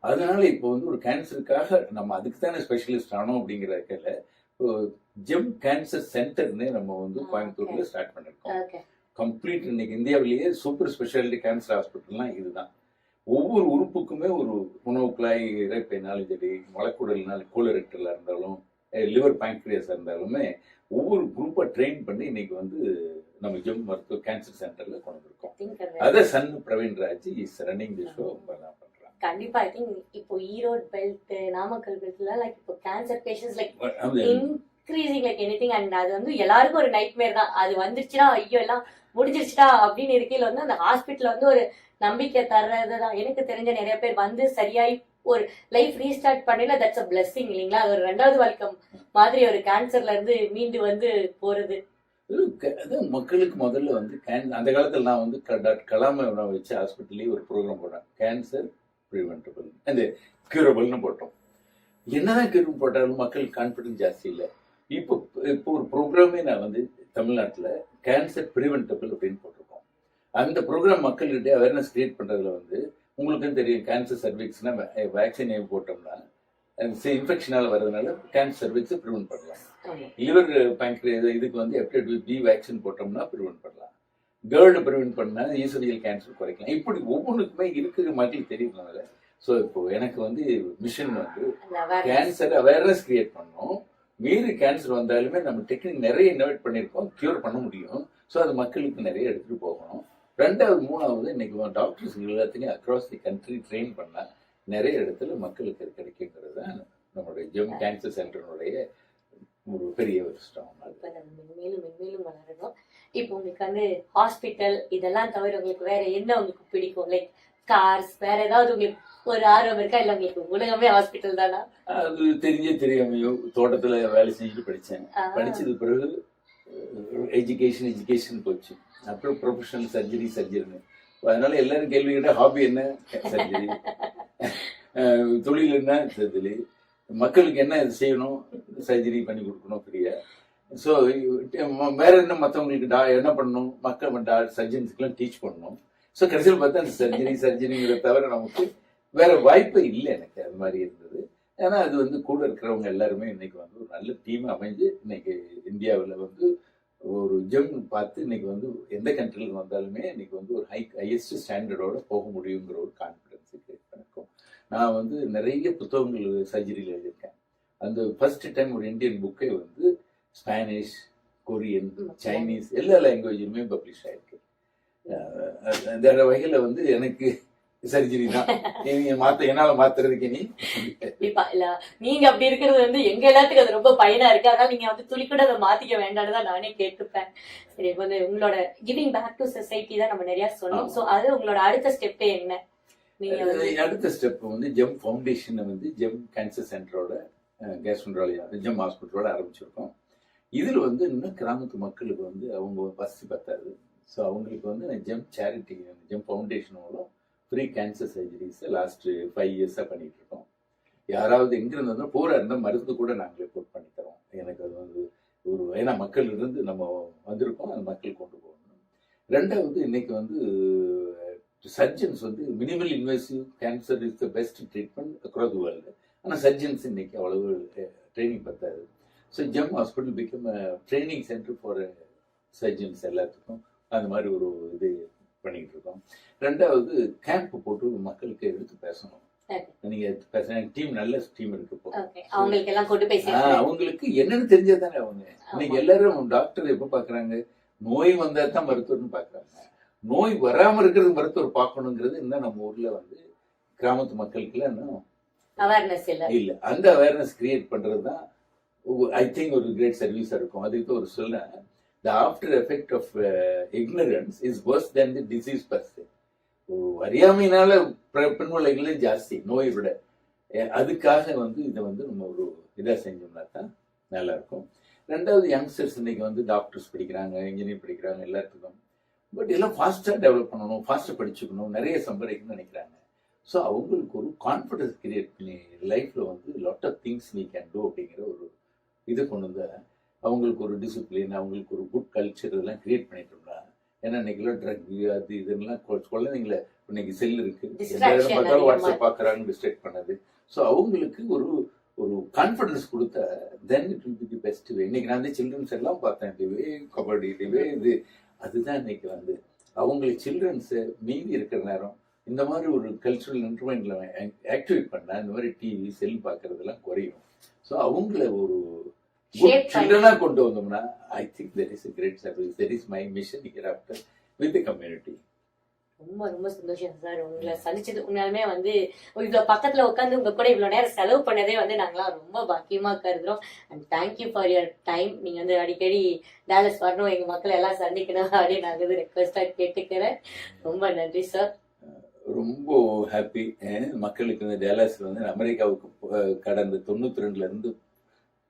அதனால இப்போ வந்து ஒரு கேன்சருக்காக நம்ம அதுக்கு தானே ஸ்பெஷலிஸ்ட் ஆனோம் அப்படிங்கிறதுல ஜெம் கேன்சர் சென்டர்னு நம்ம வந்து கோயம்புத்தூர்ல ஸ்டார்ட் பண்ணிருக்கோம். கம்ப்ளீட் இன்னைக்கு இந்தியாவிலேயே சூப்பர் ஸ்பெஷாலிட்டி கேன்சர் ஹாஸ்பிட்டல்னா இதுதான். ஒவ்வொரு உறுப்புக்குமே ஒரு உணவு குழாய் இறைப்பைனாலும் சரி மலக்குடல்னாலும் கோலரெக்டரில் இருந்தாலும் லிவர் பேங்க்ரியாஸாக இருந்தாலுமே ஒவ்வொரு குரூப்பை ட்ரெயின் பண்ணி இன்னைக்கு வந்து நம்ம ஜெம் மருத்துவ கேன்சர் சென்டர்ல கொண்டு think அது Sun Praveen Raj is running the show கண்டிப்பா ஐ திங்க் இப்போ ஈரோடு பெல்ட் நாமக்கல் பெல்ட்ல லைக் இப்போ கேன்சர் பேஷண்ட்ஸ் லைக் அது இன்க்ரீசிங் லைக் எனி அண்ட் அது வந்து எல்லாருக்கும் ஒரு நைட் மேர் தான். அது வந்துருச்சுன்னா ஐயோ எல்லாம் முடிஞ்சிருச்சுட்டா அப்படின்னு இருக்கையில் வந்து அந்த ஹாஸ்பிட்டல் வந்து ஒரு நம்பிக்கை தர்றது தான். எனக்கு தெரிஞ்ச நிறைய பேர் வந்து சரியாயி ஒரு லைஃப் ரீஸ்டார்ட் பண்ணல தட்ஸ் அ பிளஸ்ஸிங் இல்லைங்களா? அது ஒரு ரெண்டாவது வழக்கம் மாதிரி ஒரு கேன்சர்ல இருந்து மீண்டு வந்து போறது. அது மக்களுக்கு முதல்ல வந்து கேன் அந்த காலத்தில் நான் வந்து டாக்டர் கலாமை வச்சு ஹாஸ்பிட்டல்லே ஒரு ப்ரோக்ராம் போட்டேன். கேன்சர் ப்ரிவென்டபிள் அந்த கியூரபிள்னு போட்டோம். என்னதான் கியூரபிள் போட்டாலும் மக்களுக்கு கான்ஃபிடன்ஸ் ஜாஸ்தி இல்லை. இப்போ இப்போ ஒரு ப்ரோக்ராமே நான் வந்து தமிழ்நாட்டில் கேன்சர் ப்ரிவென்டபிள் அப்படின்னு போட்டிருக்கோம். அந்த ப்ரோக்ராம் மக்கள்கிட்ட அவேர்னஸ் கிரியேட் பண்றதுல வந்து உங்களுக்கும் தெரியும் கேன்சர் சர்வீக்ஸ்னா வேக்சின் போட்டோம்னா இன்ஃபெக்ஷனால வர்றதுனால கேன்சர் சர்வீக்ஸை ப்ரிவென்ட் பண்ணலாம். லிவர் பேங்க்ரியஸ் இதுக்கு வந்து ஹெப்டைட்டிஸ் பி வேக்சின் போட்டோம்னா ப்ரிவென்ட் பண்ணலாம். கேர்டு ப்ரிவென்ட் பண்ணா ஈஸ்வரியல் கேன்சர் குறைக்கலாம். இப்படி ஒவ்வொன்றுக்குமே இருக்கிற மக்களுக்கு தெரியறதுனால ஸோ இப்போ எனக்கு வந்து மிஷன் வந்து. கேன்சர் அவேர்னஸ் கிரியேட் பண்ணோம் வேறு கேன்சர் வந்தாலுமே நம்ம டெக்னிக் நிறைய இன்னோவேட் பண்ணியிருக்கோம் கியூர் பண்ண முடியும். ஸோ அது மக்களுக்கு நிறைய எடுத்துகிட்டு போகணும். ரெண்டாவது மூணாவது இன்னைக்கு டாக்டர்ஸ் எல்லாத்தையும் அக்ராஸ் தி கண்ட்ரி ட்ரெயின் பண்ணா நிறைய இடத்துல மக்களுக்கு கிடைக்குங்கிறது தான் நம்மளுடைய ஜெம் கேன்சர் சென்டருடைய ஒரு பெரிய ஒரு மேலும் இப்ப வளரணும். இப்போ உங்களுக்கு வந்து ஹாஸ்பிட்டல் இதெல்லாம் தவிர உங்களுக்கு வேற என்ன உங்களுக்கு பிடிக்கும்? லைக் கார்ஸ் வேற ஏதாவது உங்களுக்கு ஒரு ஆர்வம் இருக்கா இல்ல உங்களுக்கு உலகமே ஹாஸ்பிட்டல் தானா? அது தெரிஞ்சே தெரியாமையோ தோட்டத்துல வேலை செஞ்சுட்டு படிச்சேன். படிச்சது பிறகு எஜுகேஷன் எஜுகேஷன் போச்சு. அப்புறம் ப்ரொஃபஷனல் சர்ஜரி சர்ஜரின்னு அதனால எல்லாரும் கேள்வி கேட்ட ஹாபி என்ன? சர்ஜரி தொழில் என்ன? சர்ஜரி மக்களுக்கு என்ன இது செய்யணும்? சர்ஜரி பண்ணி கொடுக்கணும் ஃப்ரீயா? ஸோ வேற என்ன மற்றவங்களுக்கு டா என்ன பண்ணணும்? மக்கள் டா சர்ஜன்ஸுக்கெல்லாம் டீச் பண்ணணும். ஸோ கடைசியில் பார்த்தா அந்த சர்ஜரி சர்ஜரிங்கிறத தவிர நமக்கு வேற வாய்ப்பே இல்லை எனக்கு அது மாதிரி இருந்தது. ஏன்னா அது வந்து கூட இருக்கிறவங்க எல்லாருமே இன்னைக்கு வந்து ஒரு நல்ல டீம் அமைஞ்சு இன்னைக்கு இந்தியாவில் வந்து ஒரு ஜெம் பார்த்து இன்னைக்கு வந்து எந்த கண்ட்ரியில் வந்தாலுமே இன்னைக்கு வந்து ஒரு ஹை ஹையஸ்ட் ஸ்டாண்டர்டோட போக முடியுங்கிற ஒரு கான்ஃபிடன்ஸ் கிரியேட் பண்ணிருக்கோம் நான் வந்து நிறைய புத்தகங்கள் சர்ஜரியில் எழுதியிருக்கேன். அந்த ஃபர்ஸ்ட் டைம் ஒரு இந்தியன் புக்கை வந்து ஸ்பானிஷ் கொரியன் சைனீஸ் எல்லா லாங்குவேஜுமே பப்ளிஷ் ஆயிருக்கு. அது- அந்த வகையில் வந்து எனக்கு தான் நீங்க மாத்த என்னால மாத்துறதுக்கு நீ? கண்டிப்பா இல்ல நீங்க அப்படி இருக்கிறது வந்து எங்க எல்லாத்துக்கும் அது ரொம்ப பயனா இருக்கு. அதனால நீங்க வந்து துளி கூட அதை மாத்திக்க வேண்டாம்னு தான் நானே கேட்டுப்பேன் சரி இப்போ வந்து உங்களோட கிவிங் பேக் டு சொசைட்டி தான் நம்ம நிறைய சொன்னோம். சோ அது உங்களோட அடுத்த ஸ்டெப்பே என்ன? நீங்க அடுத்த ஸ்டெப் வந்து ஜெம் ஃபவுண்டேஷன் வந்து ஜெம் கேன்சர் சென்டரோட கேஸ்ட்ரோன்ட்ராலஜி ஜெம் ஹாஸ்பிட்டலோட ஆரம்பிச்சிருக்கோம். இதுல வந்து இன்னும் கிராமத்து மக்களுக்கு வந்து அவங்க வசதி பத்தாது. ஸோ அவங்களுக்கு வந்து ஜெம் சேரிட்டி ஜெம் ஃபவுண்டேஷன் மூலம் free cancer surgeries last five இயர்ஸாக பண்ணிட்டு இருக்கோம் யாராவது எங்கிருந்து வந்தால் போரா இருந்தால் மருந்து கூட நாங்களே போட் பண்ணி தரோம் எனக்கு அது வந்து ஒரு ஏன்னா மக்கள் இருந்து நம்ம வந்திருக்கோம் அந்த மக்கள் கொண்டு போகணும். ரெண்டாவது இன்னைக்கு வந்து சர்ஜன்ஸ் வந்து minimal invasive cancer is the best treatment across world ஆனால் சர்ஜன்ஸ் இன்னைக்கு அவ்வளவு ட்ரைனிங் பத்தாது. So GEM hospital become training centre for surgeons எல்லாத்துக்கும். அந்த மாதிரி ஒரு இது பண்ணிட்டு இருக்கோம் ரெண்டாவது கேம்ப் போட்டு மக்களுக்கு எடுத்து பேசணும். நீங்க பேச டீம் நல்ல டீம் இருக்கு அவங்களுக்கு என்னன்னு தெரிஞ்சதானே அவங்க. இன்னைக்கு எல்லாரும் டாக்டர் எப்ப பாக்குறாங்க? நோய் வந்தா தான் மருத்துவர்னு பாக்குறாங்க. நோய் வராம இருக்கிறது மருத்துவர் பார்க்கணுங்கிறது இன்னும் நம்ம ஊர்ல வந்து கிராமத்து மக்களுக்குலாம் இன்னும் அவேர்னஸ் இல்ல. இல்ல. அந்த அவேர்னஸ் கிரியேட் பண்றது தான் ஐ திங்க் ஒரு கிரேட் சர்வீஸா இருக்கும். அதுக்கு ஒரு சொல்ல the after effect of ignorance is worse than the disease person அறியாமையினால பிற- பின்விளைகளே ஜாஸ்தி நோயை விட. அதுக்காக வந்து இதை வந்து நம்ம ஒரு இதாக செஞ்சோம்னா தான் நல்லா இருக்கும் ரெண்டாவது யங்ஸ்டர்ஸ் இன்னைக்கு வந்து டாக்டர்ஸ் படிக்கிறாங்க இன்ஜினியர் படிக்கிறாங்க எல்லாத்துக்கும். பட் எல்லாம் ஃபாஸ்ட்டாக டெவலப் பண்ணணும் ஃபாஸ்ட்டாக படிச்சுக்கணும் நிறைய சம்பாதிக்கணும்னு நினைக்கிறாங்க. ஸோ அவங்களுக்கு ஒரு கான்ஃபிடன்ஸ் கிரியேட் பண்ணி லைஃப்பில் வந்து லாட் ஆஃப் திங்ஸ் நீ கேன் டூ அப்படிங்கிற ஒரு இது கொண்டு வந்து அவங்களுக்கு ஒரு டிசிப்ளின் அவங்களுக்கு ஒரு குட் கல்ச்சர் இதெல்லாம் கிரியேட் பண்ணிட்டோம்னா ஏன்னா இன்னைக்குலாம் ட்ரக் அது இதெல்லாம் குழந்தைங்கள இன்னைக்கு செல் இருக்கு. பார்த்தாலும் வாட்ஸ்அப் பார்க்குறாங்க டிஸ்ட்ராக்ட் பண்ணது. ஸோ அவங்களுக்கு ஒரு ஒரு கான்ஃபிடன்ஸ் கொடுத்தா then it will be the best way இன்னைக்கு நான் வந்து சில்ட்ரன்ஸ் எல்லாம் பார்த்தேன். டிவே கபடி டிவே இது. அதுதான் இன்னைக்கு வந்து. அவங்களுக்கு சில்ட்ரன்ஸு மீதி இருக்கிற நேரம் இந்த மாதிரி ஒரு கல்ச்சுரல் இன்டர்மெண்ட்ல ஆக்டிவேட் பண்ணா இந்த மாதிரி டிவி செல் பார்க்கறதெல்லாம் குறையும். ஸோ அவங்கள ஒரு. சில்ட்ரனா கொண்டு வந்தோம்னா I think there is great service there is my mission here after with community ரொம்ப ரொம்ப சந்தோஷம் சார். உங்களை சந்திச்சது உண்மையாலுமே வந்து இவ்வளவு பக்கத்துல உட்காந்து உங்க கூட இவ்வளவு நேரம் செலவு பண்ணதே வந்து நாங்களாம் ரொம்ப பாக்கியமா கருதுறோம். And thank you for your time நீங்க வந்து அடிக்கடி டேலஸ் வரணும் எங்க மக்களை எல்லாம் சந்திக்கணும் அப்படின்னு நான் வந்து ரெக்வஸ்டா கேட்டுக்கிறேன். ரொம்ப நன்றி சார் ரொம்ப ஹாப்பி மக்களுக்கு இந்த டேலாஸ்ல வந்து அமெரிக்காவுக்கு கடந்த தொண்ணூத்தி ரெண்டுல இருந்து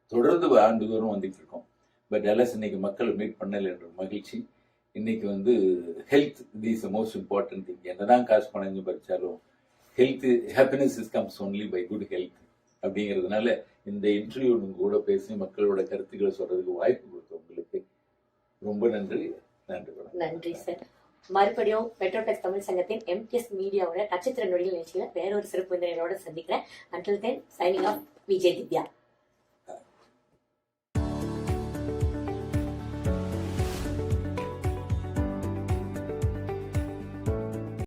தொடர்ந்து ஆண்டுதோறும் வந்துட்டு இருக்கோம். பட் டேலாஸ் இன்னைக்கு மக்களை மீட் பண்ணல என்ற மகிழ்ச்சி. இன்னைக்கு வந்து health this most important thing என்னதான் காசு பணஞ்சு படித்தாலும் health happiness is comes only by good health அப்படிங்கிறதுனால இந்த இன்டர்வியூ கூட பேசி மக்களோட கருத்துக்களை சொல்றதுக்கு வாய்ப்பு கொடுத்த உங்களுக்கு ரொம்ப நன்றி. நன்றி நன்றி சார் மறுபடியும் பெட்ரோடெக் தமிழ் சங்கத்தின் எம்டிஎஸ் மீடியாவோட நட்சத்திர நொடிகள் நிகழ்ச்சியில வேறொரு சிறப்பு விருந்தினரோட சந்திக்கிறேன். Until then signing off Vijay Divya.